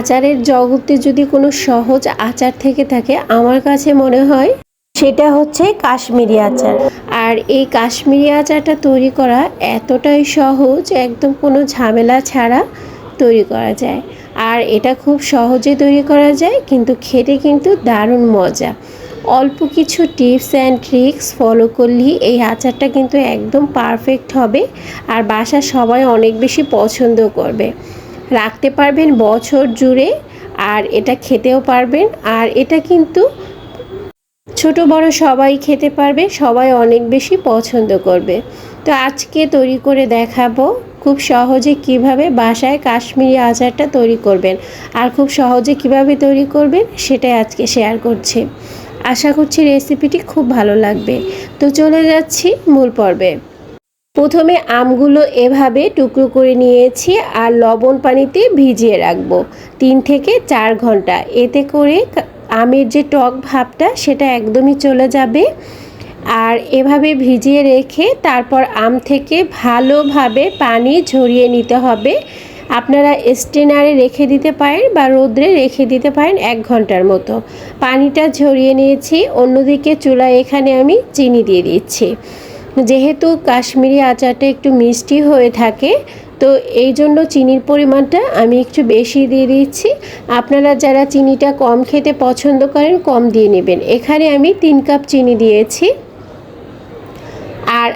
আচারের জগতে যদি কোনো সহজ আচার থেকে থাকে, আমার কাছে মনে হয় সেটা হচ্ছে কাশ্মীরি আচার। আর এই কাশ্মীরি আচারটা তৈরি করা এতটাই সহজ, একদম কোনো ঝামেলা ছাড়া তৈরি করা যায়। আর এটা খুব সহজে তৈরি করা যায়, কিন্তু খেতে কিন্তু দারুণ মজা। অল্প কিছু টিপস অ্যান্ড ট্রিক্স ফলো করলেই এই আচারটা কিন্তু একদম পারফেক্ট হবে, আর বাসা সবাই অনেক বেশি পছন্দ করবে। রাখতে পারবেন বছর জুড়ে আর এটা খেতেও পারবেন। আর এটা কিন্তু ছোট বড় সবাই খেতে পারবে, সবাই অনেক বেশি পছন্দ করবে। তো আজকে তৈরি করে দেখাবো খুব সহজে কীভাবে বাসায় কাশ্মীরি আচারটা তৈরি করবেন আর খুব সহজে কীভাবে তৈরি করবেন সেটাই আজকে শেয়ার করছি। আশা করছি রেসিপিটি খুব ভালো লাগবে। তো চলে যাচ্ছি মূল পর্বে। প্রথমে আমগুলো এভাবে টুকরো করে নিয়েছি আর লবণ পানিতে ভিজিয়ে রাখব তিন থেকে চার ঘণ্টা। এতে করে আমের যে টক ভাবটা সেটা একদমই চলে যাবে। আর এভাবে ভিজিয়ে রেখে তারপর আম থেকে ভালোভাবে পানি ঝরিয়ে নিতে হবে। আপনারা স্টেনারে রেখে দিতে পারেন বা রোদ্রে রেখে দিতে পারেন এক ঘণ্টার মতো। পানিটা ঝরিয়ে নিয়েছি, অন্যদিকে চুলায় এখানে আমি চিনি দিয়ে দিচ্ছি। যেহেতু কাশ্মীরি আচারটা একটু মিষ্টি হয়ে থাকে, তো এই জন্য চিনির পরিমাণটা আমি একটু বেশি দিয়ে দিচ্ছি। আপনারা যারা চিনিটা কম খেতে পছন্দ করেন, কম দিয়ে নেবেন। এখানে আমি তিন কাপ চিনি দিয়েছি।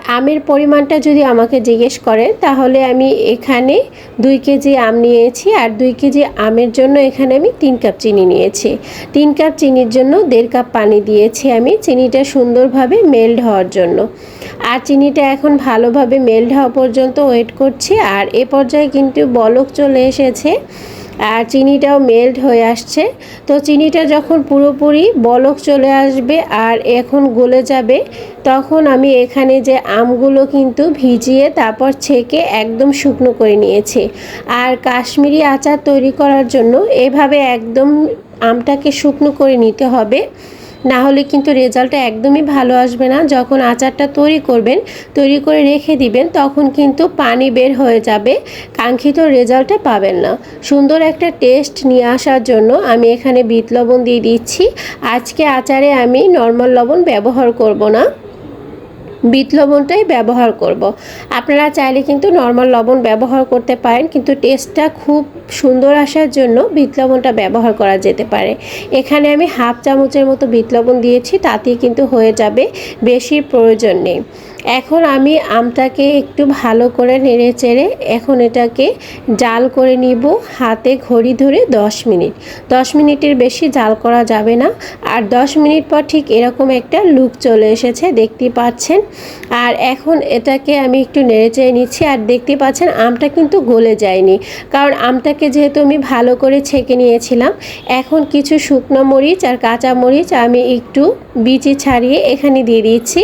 আমের পরিমাণটা যদি আমাকে জিজ্ঞেস করেন তাহলে আমি এখানে দুই কেজি আম নিয়েছি আর দুই কেজি আমের জন্য এখানে আমি তিন কাপ চিনি নিয়েছি। তিন কাপ চিনির জন্য দেড় কাপ পানি দিয়েছি আমি, চিনিটা সুন্দরভাবে মেল্ট হওয়ার জন্য। আর চিনিটা এখন ভালোভাবে মেল্ট হওয়া পর্যন্ত ওয়েট করছি, আর এ পর্যায়ে কিন্তু বলক চলে এসেছে। আর চিনিটাও মেল্ট হয়ে আসছে। তো চিনিটা যখন পুরোপুরি বলক চলে আসবে আর এখন গলে যাবে, তখন আমি এখানে যে আমগুলো কিন্তু ভিজিয়ে তারপর ছেঁকে একদম শুকনো করে নিয়েছি। আর কাশ্মীরি আচার তৈরি করার জন্য এভাবে একদম আমটাকে শুকনো করে নিতে হবে। না হলে কিন্তু রেজাল্টটা একদমই ভালো আসবে না। যখন আচারটা তৈরি করবেন, তৈরি করে রেখে দিবেন, তখন কিন্তু পানি বের হয়ে যাবে। কাঙ্ক্ষিত রেজাল্টটা পাবেন না। সুন্দর একটা টেস্ট নিয়ে আসার জন্য আমি এখানে বিট লবণ দিয়ে দিচ্ছি। আজকে আচারে আমি নর্মাল লবণ ব্যবহার করব না। বিট লবণটাই ব্যবহার করব। আপনারা চাইলে কিন্তু নর্মাল লবণ ব্যবহার করতে পারেন, কিন্তু টেস্টটা খুব সুন্দর আসার জন্য বিট লবণটা ব্যবহার করা যেতে পারে এখানে আমি হাফ চামচের মতো বিট লবণ দিয়েছি, তাতেই কিন্তু হয়ে যাবে, বেশি প্রয়োজন নেই এখন আমি আমটাকে একটু ভালো করে নেড়ে চেড়ে এখন এটাকে জাল করে নিব হাতে ঘড়ি ধরে 10 মিনিট। 10 মিনিটের বেশি জাল করা যাবে না। আর 10 মিনিট পর ঠিক এরকম একটা লুক চলে এসেছে, দেখতে পাচ্ছেন? আর এখন এটাকে আমি একটু নেড়ে চেড়ে নিচ্ছি আর দেখতে পাচ্ছেন আমটা কিন্তু গলে যায়নি। কারণ আমটাকে যেহেতু আমি ভালো করে ছেঁকে নিয়েছিলাম, এখন কিছু শুকনো মরিচ আর কাঁচা মরিচ আমি একটু বিচি ছাড়িয়ে এখানে দিয়ে দিচ্ছি।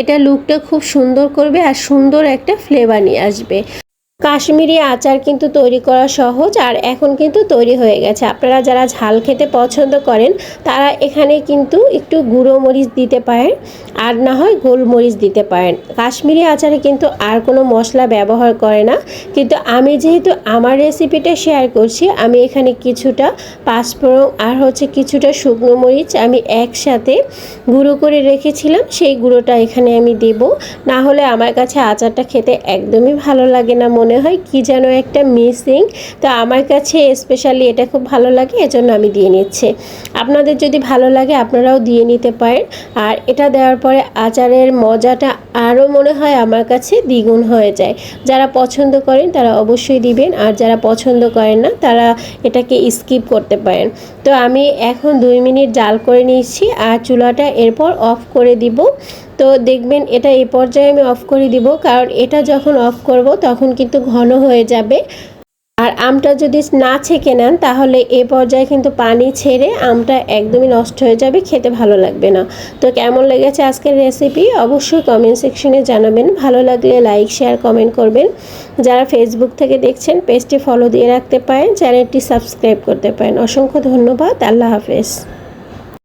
এটা লুকটা খুব সুন্দর করবে আর সুন্দর একটা ফ্লেভার নিয়ে আসবে। কাশ্মীরি আচার কিন্তু তৈরি করা সহজ আর এখন কিন্তু তৈরি হয়ে গেছে। আপনারা যারা ঝাল খেতে পছন্দ করেন, তারা এখানে কিন্তু একটু গুঁড়ো মরিচ দিতে পারেন আর না হয় গোলমরিচ দিতে পারেন। কাশ্মীরি আচারে কিন্তু আর কোনো মশলা ব্যবহার করে না। কিন্তু আমি যেহেতু আমার রেসিপিটা শেয়ার করছি, আমি এখানে কিছুটা পাঁচফোড়ন আর হচ্ছে কিছুটা শুকনো মরিচ আমি একসাথে গুঁড়ো করে রেখেছিলাম, সেই গুঁড়োটা এখানে আমি দেব। না হলে আমার কাছে আচারটা খেতে একদমই ভালো লাগে না, মনে হয় কি যেন একটা মিসিং। তো আমার কাছে স্পেশালি এটা খুব ভালো লাগে, এজন্য আমি দিয়ে নিচ্ছি। আপনাদের যদি ভালো লাগে আপনারাও দিয়ে নিতে পারেন। আর এটা দেওয়ার পরে আচারের মজাটা আরও মনে হয় আমার কাছে দ্বিগুণ হয়ে যায়। যারা পছন্দ করেন তারা অবশ্যই দিবেন, আর যারা পছন্দ করেন না তারা এটাকে স্কিপ করতে পারেন। তো আমি এখন দুই মিনিট জাল করে নিচ্ছি, আর চুলাটা এরপর অফ করে দিব। তো দেখবেন এটা এই পর্যায়ে আমি অফ করে দিব, কারণ এটা যখন অফ করব তখন কিন্তু ঘন হয়ে যাবে। আর আমটা যদি না ছেঁকে নেন, তাহলে এ পর্যায়ে কিন্তু পানি ছেড়ে আমটা একদমই নষ্ট হয়ে যাবে, খেতে ভালো লাগবে না। তো কেমন লেগেছে আজকের রেসিপি অবশ্যই কমেন্ট সেকশনে জানাবেন। ভালো লাগলে লাইক শেয়ার কমেন্ট করবেন। যারা ফেসবুক থেকে দেখছেন পেজটি ফলো দিয়ে রাখতে পারেন। চ্যানেলটি সাবস্ক্রাইব করতে পারেন। অসংখ্য ধন্যবাদ। আল্লাহ হাফেজ।